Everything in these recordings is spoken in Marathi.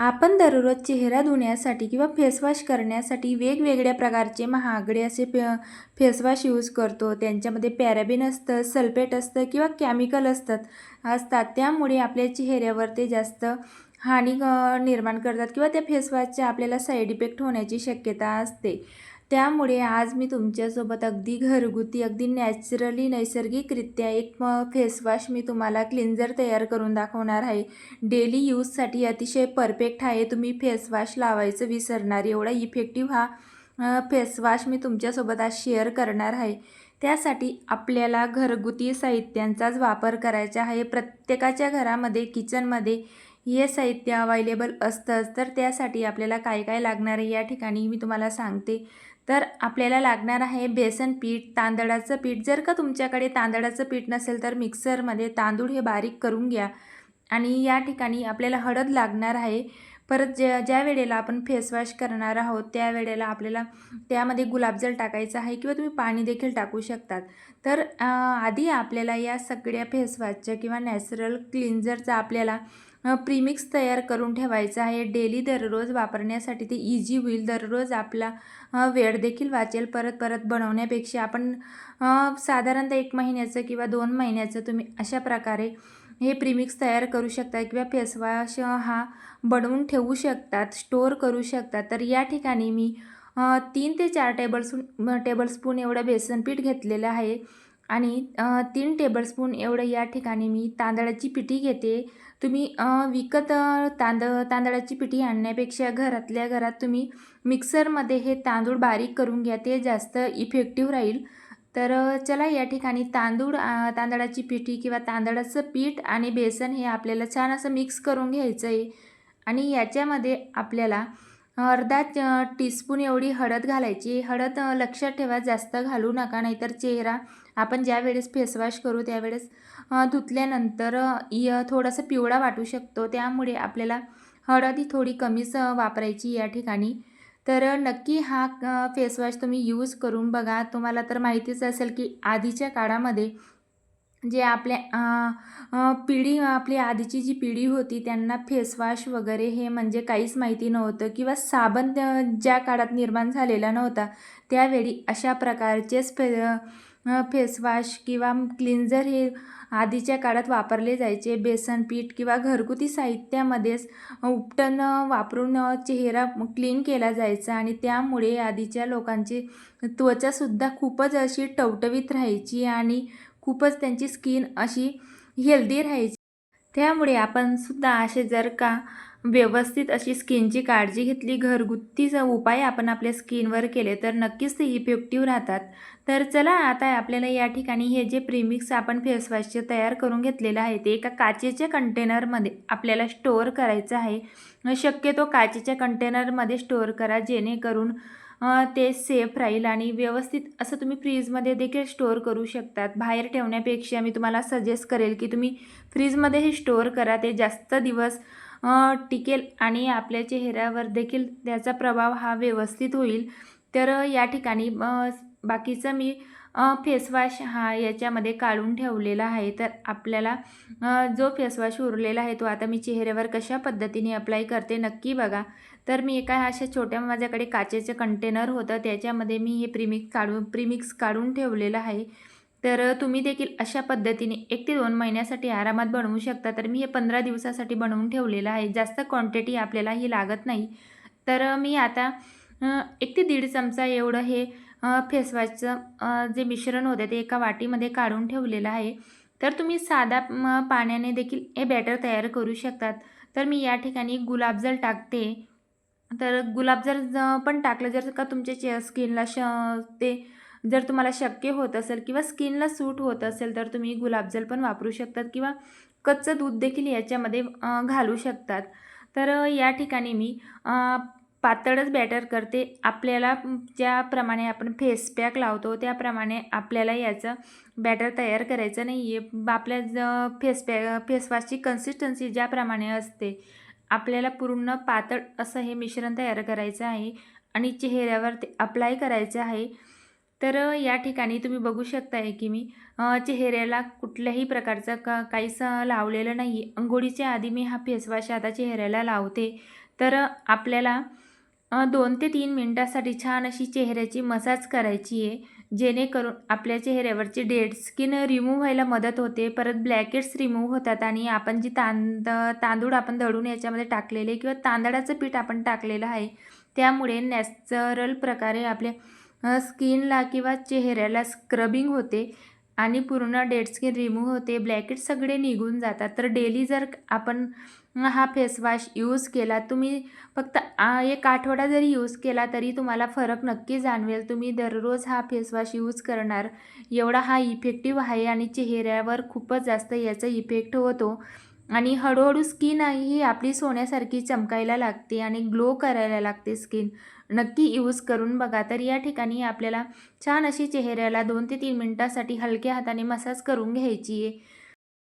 आपण दररोज चेहरा धुण्यासाठी किंवा फेसवॉश करण्यासाठी वेगवेगळ्या प्रकारचे महागडे असे फे फेसवॉश यूज करतो. त्यांच्यामध्ये पॅराबिन असतं सल्फेट असतं किंवा केमिकल असतात असतात. त्यामुळे आपल्या चेहऱ्यावर ते जास्त हानी निर्माण करतात किंवा त्या फेसवॉशचे आपल्याला साईड इफेक्ट होण्याची शक्यता असते. त्यामुळे आज मी तुमच्यासोबत अगदी घरगुती अगदी नॅचरली नैसर्गिकरित्या एक फेसवॉश मी तुम्हाला क्लिन्झर तयार करून दाखवणार आहे. डेली यूजसाठी अतिशय परफेक्ट आहे. तुम्ही फेसवॉश लावायचं विसरणार. एवढा इफेक्टिव्ह हा फेसवॉश मी तुमच्यासोबत आज शेअर करणार आहे. त्यासाठी आपल्याला घरगुती साहित्यांचाच वापर करायचा आहे. प्रत्येकाच्या घरामध्ये किचनमध्ये हे साहित्य अवेलेबल असतंच. तर त्यासाठी आपल्याला काय काय लागणार आहे या ठिकाणी मी तुम्हाला सांगते. तर आपल्याला लागणार आहे बेसन पीठ तांदळाचं पीठ. जर का तुमच्याकडे तांदळाचं पीठ नसेल तर मिक्सरमध्ये तांदूळ हे बारीक करून घ्या. आणि या ठिकाणी आपल्याला हळद लागणार आहे. परत ज्या ज्या वेळेला आपण फेसवॉश करणार आहोत त्या वेळेला आपल्याला त्यामध्ये गुलाबजल टाकायचं आहे किंवा तुम्ही पाणी देखील टाकू शकतात. तर आधी आपल्याला या सगळ्या फेसवॉशच्या किंवा नॅचरल क्लिन्झरचा आपल्याला प्रीमिक्स तयार करून ठेवायचं आहे. डेली दररोज वापरण्यासाठी ते इझी होईल दररोज आपला वेळ देखील वाचेल. परत परत बनवण्यापेक्षा आपण साधारणतः एक महिन्याचं किंवा दोन महिन्याचं तुम्ही अशा प्रकारे हे प्रीमिक्स तयार करू शकता किंवा फेसवॉश हा बनवून ठेवू शकतात स्टोअर करू शकतात. तर या ठिकाणी मी तीन ते चार टेबलस्पून टेबलस्पून एवढं बेसन पीठ घेतलेलं आहे. आणि तीन टेबलस्पून एवढं या ठिकाणी मी तांदळाची पिठी घेते. तुम्ही विकत तांद तांदळाची पिठी आणण्यापेक्षा घरातल्या घरात तुम्ही मिक्सरमध्ये हे तांदूळ बारीक करून घ्या ते जास्त इफेक्टिव्ह राहील. तर चला या ठिकाणी तांदूळ तांदळाची पिठी किंवा तांदळाचं पीठ आणि बेसन हे आपल्याला छान असं मिक्स करून घ्यायचं आहे आणि याच्यामध्ये आपल्याला अर्धा टीस्पून एवढी हळद घालायची. हळद लक्षात ठेवा जास्त घालू नका नाहीतर चेहरा आपण ज्या वेळेस फेसवॉश करू त्यावेळेस धुतल्यानंतर इ थोडासा पिवळा वाटू शकतो. त्यामुळे आपल्याला हळदी थोडी कमीच वापरायची या ठिकाणी. तर नक्की हा फेसवॉश तुम्ही यूज करून बघा. तुम्हाला तर माहितीच असेल की आधीच्या काळामध्ये जे आपल्या पिढी आपली आधीची जी पिढी होती त्यांना फेसवॉश वगैरे हे म्हणजे काहीच माहिती नव्हतं किंवा साबण ज्या काळात निर्माण झालेला नव्हता त्यावेळी अशा प्रकारचेच फे फेसवॉश किंवा क्लिन्झर हे आधीच्या काळात वापरले जायचे. बेसन पीठ किंवा घरगुती साहित्यामध्येच उपटण वापरून चेहरा क्लीन केला जायचा आणि त्यामुळे आधीच्या लोकांची त्वचासुद्धा खूपच अशी टवटवीत राहायची आणि खूपच त्यांची स्किन अशी हेल्दी राहायची. त्यामुळे आपण सुद्धा असे जर का व्यवस्थित अशी स्किनची काळजी घेतली. घरगुती उपाय आपण आपल्या स्किनवर केले तर नक्कीच ते इफेक्टिव्ह राहतात. तर चला आता आपल्याला या ठिकाणी हे जे प्रीमिक्स आपण फेसवॉशचे तयार करून घेतलेलं आहे ते एका काचेच्या कंटेनरमध्ये आपल्याला स्टोअर करायचं आहे. शक्यतो काचेच्या कंटेनरमध्ये स्टोअर करा जेणेकरून ते सेफ राहील आणि व्यवस्थित असं तुम्ही फ्रीजमध्ये देखील स्टोअर करू शकतात. बाहेर ठेवण्यापेक्षा मी तुम्हाला सजेस्ट करेल की तुम्ही फ्रीजमध्ये हे स्टोअर करा. ते जास्त दिवस टिकेल आणि आपल्या चेहऱ्यावर देखील त्याचा प्रभाव हा व्यवस्थित होईल. तर या ठिकाणी बाकीचं मी फेसवॉश हा याच्यामध्ये काढून ठेवलेला आहे. तर आपल्याला जो फेसवॉश उरलेला आहे तो आता मी चेहऱ्यावर कशा पद्धतीने अप्लाय करते नक्की बघा. तर मी एका अशा छोट्या माझ्याकडे काचेचं कंटेनर होतं. त्याच्यामध्ये मी हे प्रीमिक्स काढून प्रीमिक्स काढून ठेवलेलं आहे. तर तुम्ही देखील अशा पद्धतीने एक ते दोन महिन्यासाठी आरामात बनवू शकता. तर मी हे पंधरा दिवसासाठी बनवून ठेवलेलं आहे. जास्त क्वांटिटी आपल्याला ही लागत नाही. तर मी आता एक ते दीड चमचा एवढं हे फेसवॉशचं जे मिश्रण होतं ते एका वाटीमध्ये काढून ठेवलेलं आहे. तर तुम्ही साधा पाण्याने देखील हे बॅटर तयार करू शकतात. तर मी या ठिकाणी गुलाबजल टाकते तर गुलाबजल पण टाकलं जर का तुमच्या स्किनला श ते जर तुम्हाला शक्य होत असेल किंवा स्किनला सूट होत असेल तर तुम्ही गुलाबजल पण वापरू शकतात किंवा कच्चं दूध देखील याच्यामध्ये घालू शकतात. तर या ठिकाणी मी पातळच बॅटर करते. आपल्याला ज्याप्रमाणे आपण फेस पॅक लावतो त्याप्रमाणे आपल्याला याचं बॅटर तयार करायचं नाही आहे आपल्या ज फेस पॅ फेसवॉशची कन्सिस्टन्सी ज्याप्रमाणे असते आपल्याला पूर्ण पातळ असं हे मिश्रण तयार करायचं आहे आणि चेहऱ्यावर ते अप्लाय करायचं आहे. तर या ठिकाणी तुम्ही बघू शकताय की मी चेहऱ्याला कुठल्याही प्रकारचं का काहीच लावलेलं नाही आहे अंघोळीच्या आधी मी हा फेसवॉश आता चेहऱ्याला लावते. तर आपल्याला दोन ते तीन मिनटासाठी छान अशी चेहऱ्याची मसाज करायची आहे जेणेकरून आपल्या चेहऱ्यावरची डेड स्किन रिमूव्ह व्हायला मदत होते. परत ब्लॅकेट्स रिमूव्ह होतात आणि आपण जी तांद तांदूळ आपण दळून याच्यामध्ये टाकलेले किंवा तांदळाचं पीठ आपण टाकलेलं आहे त्यामुळे नॅचरल प्रकारे आपल्या स्किनला किंवा चेहऱ्याला स्क्रबिंग होते आणि पूर्ण डेड स्किन रिमूव्ह होते. ब्लॅकेट सगळे निघून जातात. तर डेली जर आपण हा फेसवॉश यूज केला तुम्ही फक्त एक आठवडा जरी यूज केला तरी तुम्हाला फरक नक्की जाणवेल. तुम्ही दररोज हा फेसवॉश यूज करणार. एवढा हा इफेक्टिव्ह आहे आणि चेहऱ्यावर खूपच जास्त याचा इफेक्ट होतो. आणि हळूहळू स्किन ही आपली सोन्यासारखी चमकायला लागते आणि ग्लो करायला लागते स्किन नक्की यूज करून बघा. तर या ठिकाणी आपल्याला छान अशी चेहऱ्याला दोन ते तीन मिनटासाठी हलक्या हाताने मसाज करून घ्यायची आहे.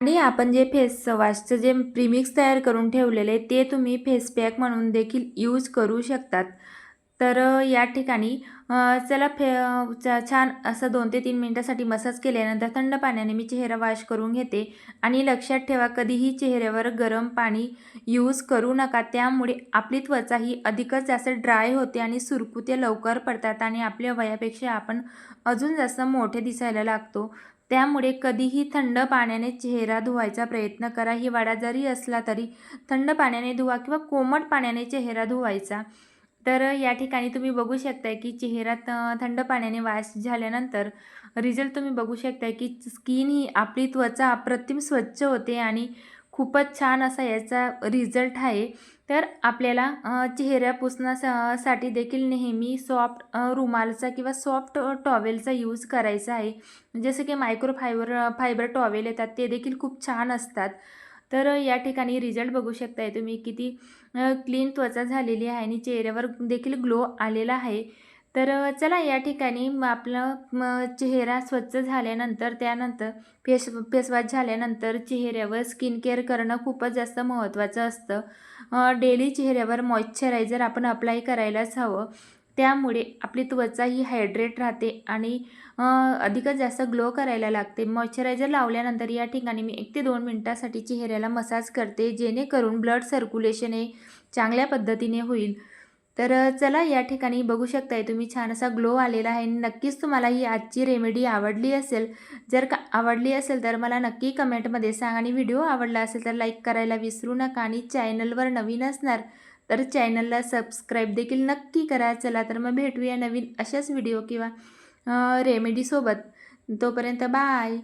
आणि आपण जे फेस वॉशचं जे प्रीमिक्स तयार करून ठेवलेले ते तुम्ही फेस पॅक म्हणून देखील यूज करू शकतात. तर या ठिकाणी चला फे छान असं दोन ते तीन मिनटासाठी मसाज केल्यानंतर थंड पाण्याने मी चेहरा वॉश करून घेते आणि लक्षात ठेवा कधीही चेहऱ्यावर गरम पाणी यूज करू नका. त्यामुळे आपली त्वचा ही अधिकच जास्त ड्राय होते आणि सुरकुत्या लवकर पडतात आणि आपल्या वयापेक्षा आपण अजून जास्त मोठे दिसायला लागतो. त्यामुळे कधीही थंड पाण्याने चेहरा धुवायचा प्रयत्न करा. हिवाळा जरी असला तरी थंड पाण्याने धुवा किंवा कोमट पाण्याने चेहरा धुवायचा. तर या ठिकाणी तुम्ही बघू शकताय की चेहरा थंड पाण्याने वॉश झाल्यानंतर रिझल्ट तुम्ही बघू शकताय की स्किन ही आपली त्वचा अप्रतिम स्वच्छ होते आणि खूपच छान असा याचा रिझल्ट आहे. तर आपल्याला चेहऱ्या पुसण्यासाठी देखील नेहमी सॉफ्ट रुमालचा किंवा सॉफ्ट टॉवेलचा यूज करायचा आहे. जसं की मायक्रो फायबर फायबर टॉवेल येतात ते देखील खूप छान असतात. तर या ठिकाणी रिझल्ट बघू शकताय तुम्ही किती क्लीन त्वचा झालेली आहे आणि चेहऱ्यावर देखील ग्लो आलेला आहे. तर चला या ठिकाणी आपला चेहरा स्वच्छ झाल्यानंतर त्यानंतर फेस फेसवॉश झाल्यानंतर चेहऱ्यावर स्किन केअर करणं खूपच जास्त महत्त्वाचं असतं. डेली चेहऱ्यावर मॉइश्चरायझर आपण अप्लाय करायलाच हवं. त्यामुळे आपली त्वचा ही हायड्रेट राहते आणि अधिकच जास्त ग्लो करायला लागते. मॉइश्चरायझर लावल्यानंतर या ठिकाणी मी एक ते दोन मिनटासाठी चेहऱ्याला मसाज करते जेणेकरून ब्लड सर्क्युलेशन हे चांगल्या पद्धतीने होईल. तर चला या ठिकाणी बघू शकताय तुम्ही छान असा ग्लो आलेला आहे. नक्कीच तुम्हाला ही आजची रेमेडी आवडली असेल. जर का आवडली असेल तर मला नक्की कमेंटमध्ये सांग आणि व्हिडिओ आवडला असेल तर लाईक करायला विसरू नका आणि चॅनलवर नवीन असणार तर चॅनलला सबस्क्राईब देखील नक्की करा. चला तर मग भेटूया नवीन अशाच व्हिडिओ किंवा रेमेडीसोबत तोपर्यंत बाय.